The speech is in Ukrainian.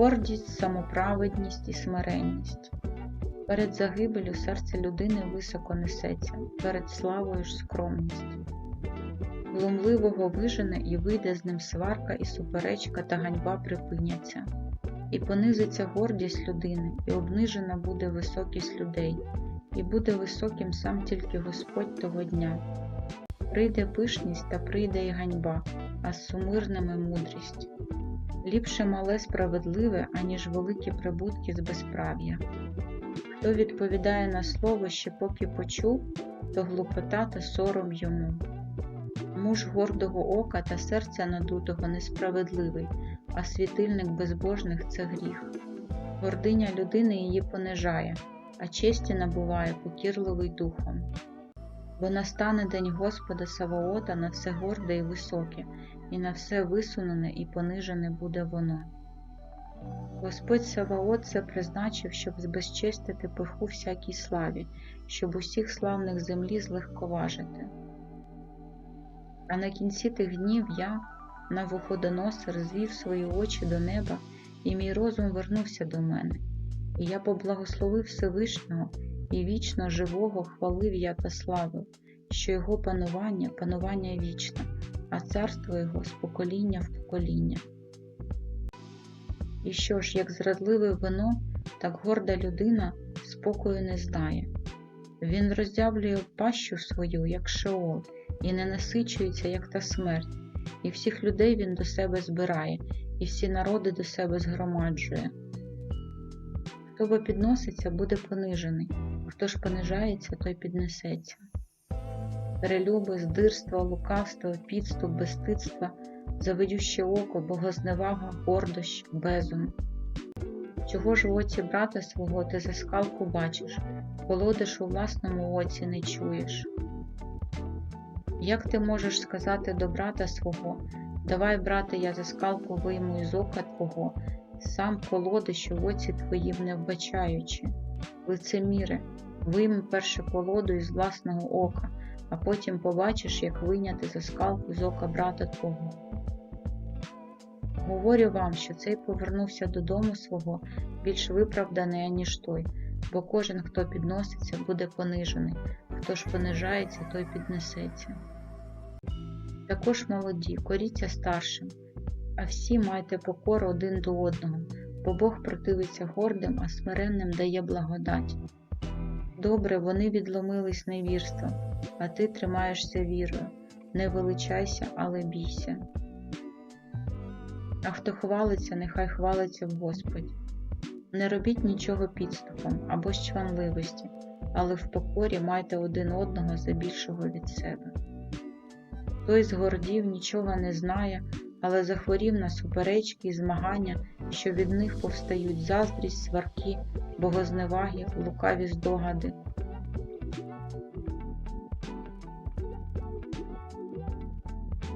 гордість, самоправедність і смиренність. Перед загибелю серце людини високо несеться, перед славою ж скромність. Глумливого вижене і вийде з ним сварка і суперечка та ганьба припиняться. І понизиться гордість людини, і обнижена буде високість людей, і буде високим сам тільки Господь того дня. Прийде пишність та прийде і ганьба, а з сумирними мудрість. Ліпше мале справедливе, аніж великі прибутки з безправ'я. Хто відповідає на слово ще поки почув, то глупота та сором йому. Муж гордого ока та серця надутого несправедливий, а світильник безбожних це гріх. Гординя людини її понижає, а честі набуває покірливий духом. Бо настане день Господа Саваота на все горде і високе, і на все висунене і понижене буде воно. Господь Саваот це призначив, щоб збезчестити пиху всякій славі, щоб усіх славних землі злегковажити. А на кінці тих днів я, на Навуходоносор, звів свої очі до неба, і мій розум вернувся до мене, і я поблагословив Всевишнього і вічно живого хвалив я та славив, що його панування панування вічне, а царство його з покоління в покоління. І що ж, як зрадливе вино, так горда людина спокою не знає. Він роздявлює пащу свою, як шеол, і не насичується, як та смерть, і всіх людей він до себе збирає, і всі народи до себе згромаджує. Хто бо підноситься, буде понижений, хто ж понижається, той піднесеться. Перелюби, здирство, лукавство, підступ, безстидство, завидюще око, богозневага, гордощ, безум. Чого ж в оці брата свого ти за скалку бачиш, колодиш у власному оці не чуєш? Як ти можеш сказати до брата свого, давай, брате, я за скалку вийму із ока твого, сам колодиш у оці твоїм не вбачаючи? Лицеміре, вийми перше колоду із власного ока, а потім побачиш, як вийняти за скалку з ока брата твого. Говорю вам, що цей повернувся додому свого більш виправданий, аніж той, бо кожен, хто підноситься, буде понижений, хто ж понижається, той піднесеться. Також молоді, коріться старшим, а всі майте покору один до одного, бо Бог противиться гордим, а смиренним дає благодать. Добре, вони відломились невірством, а ти тримаєшся вірою. Не величайся, але бійся. А хто хвалиться, нехай хвалиться в Господі. Не робіть нічого підступом або з чванливості, але в покорі майте один одного за більшого від себе. Той згордів, нічого не знає, але захворів на суперечки і змагання, що від них повстають заздрість, сварки, богозневаги, лукаві здогади,